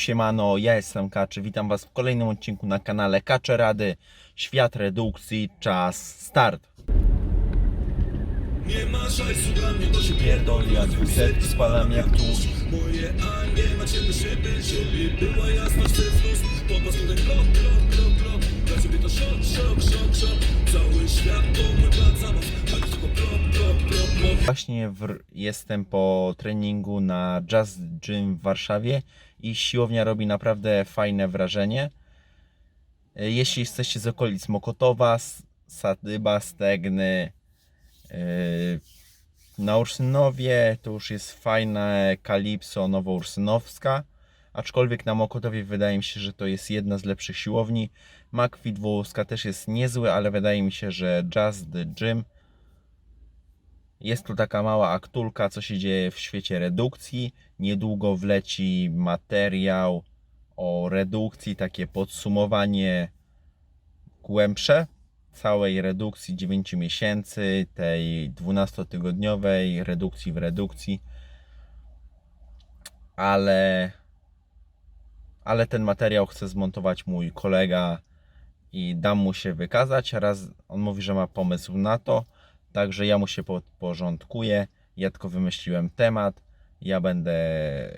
Siemano, ja jestem Kaczy, witam Was w kolejnym odcinku na kanale Kacze Rady. Świat redukcji, czas, start. Nie ma szajsu dla mnie to się Pierdoli, jak spalam jak tłuszcz. Moje A nie ma ciemne szyby Żeby była jasna w cyfrus Popatrz na ten krok, krok, krok, krok Dla ciebie to szok, szok, szok, szok Cały świat to mój plac zabaw tylko Właśnie w, jestem po treningu na Just Gym w Warszawie i siłownia robi naprawdę fajne wrażenie. E, Jeśli jesteście z okolic Mokotowa, Sadyba, Stegny, yy, na Ursynowie to już jest fajne Kalipso Nowoursynowska, aczkolwiek na Mokotowie wydaje mi się, że to jest jedna z lepszych siłowni. McFit Wołowska też jest niezły, ale wydaje mi się, że Just the Gym jest tu taka mała aktulka, co się dzieje w świecie redukcji. Niedługo wleci materiał o redukcji, takie podsumowanie głębsze całej redukcji 9 miesięcy, tej 12-tygodniowej redukcji w redukcji. Ale, ale ten materiał chce zmontować mój kolega i dam mu się wykazać. Raz on mówi, że ma pomysł na to, także ja mu się podporządkuję. Ja tylko wymyśliłem temat, ja będę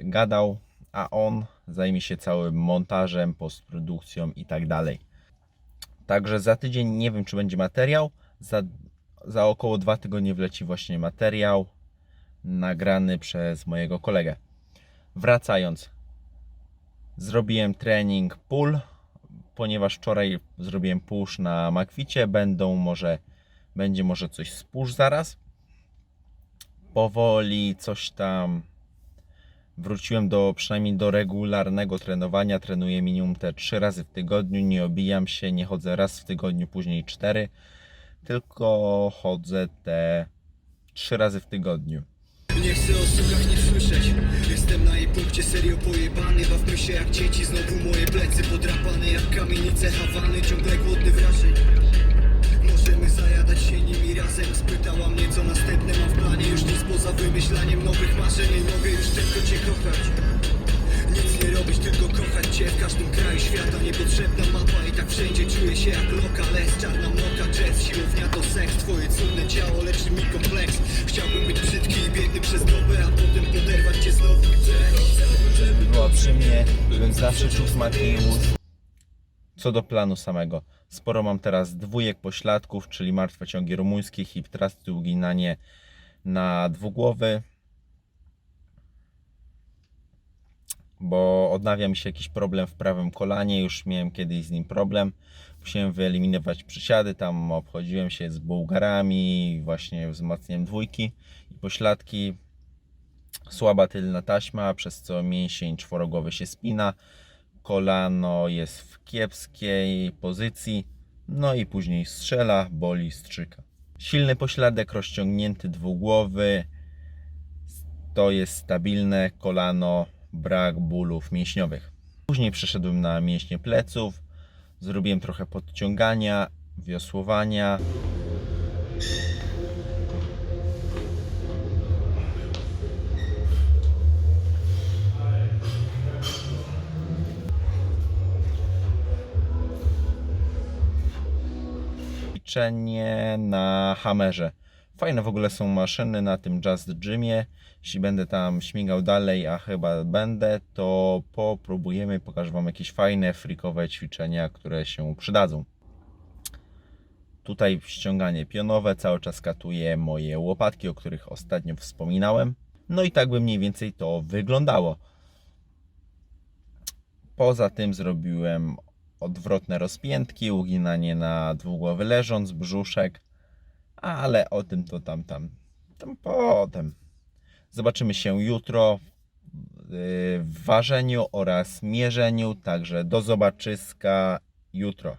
gadał, a on zajmie się całym montażem, postprodukcją i tak dalej. Także za tydzień nie wiem, czy będzie materiał. Za, za około dwa tygodnie wleci właśnie materiał nagrany przez mojego kolegę. Wracając, zrobiłem trening pull, ponieważ wczoraj zrobiłem push na Makwicie. Będą może, będzie może coś push zaraz. Powoli coś tam wróciłem do przynajmniej do regularnego trenowania. Trenuję minimum te 3 razy w tygodniu. Nie obijam się, nie chodzę raz w tygodniu, później 4, tylko chodzę te 3 razy w tygodniu. Nie chcę o szukach nie słyszeć Jestem na jej punkcie serio pojebany się jak dzieci, znowu moje plecy podrapane Jak kamienice Hawany, ciągle głodny wrażeń razem Spytała mnie co następne mam w planie. Już nic poza wymyślaniem nowych marzeń. Nie mogę już tylko cię kochać. Nic nie robić, tylko kochać Cię. W każdym kraju świata Niepotrzebna mapa. I tak wszędzie czuję się jak lokales Czarna mroka, jazz, siłownia to seks. Twoje cudne ciało leczy mi kompleks. Chciałbym być brzydki i biedny przez dobę A potem poderwać Cię znowu. Żeby była przy mnie, bym zawsze czuł smak jej ust. Co do planu samego, sporo mam teraz dwójek pośladków, czyli martwe ciągi rumuńskie, hip thrusty, uginanie na dwugłowy. Bo odnawia mi się jakiś problem w prawym kolanie, już miałem kiedyś z nim problem. Musiałem wyeliminować przysiady, tam obchodziłem się z Bułgarami, właśnie wzmacniałem dwójki i pośladki słaba tylna taśma, przez co mięsień czworogłowy się spina, kolano jest w kiepskiej pozycji, no i później strzela, boli, strzyka. Silny pośladek, rozciągnięty dwugłowy, to jest stabilne kolano, brak bólów mięśniowych. Później przeszedłem na mięśnie pleców, zrobiłem trochę podciągania, wiosłowania, ćwiczenie na hamerze. Fajne w ogóle są maszyny na tym Just Gymie. Jeśli będę tam śmigał dalej, a chyba będę, to popróbujemy, pokażę Wam jakieś fajne, frikowe ćwiczenia, które się przydadzą. Tutaj ściąganie pionowe, cały czas katuję moje łopatki, o których ostatnio wspominałem. No i tak by mniej więcej to wyglądało. Poza tym zrobiłem odwrotne rozpiętki, uginanie na dwugłowy leżąc, brzuszek, ale o tym to tam, tam, tam potem. Zobaczymy się jutro yy, w ważeniu oraz mierzeniu, także do zobaczyska jutro.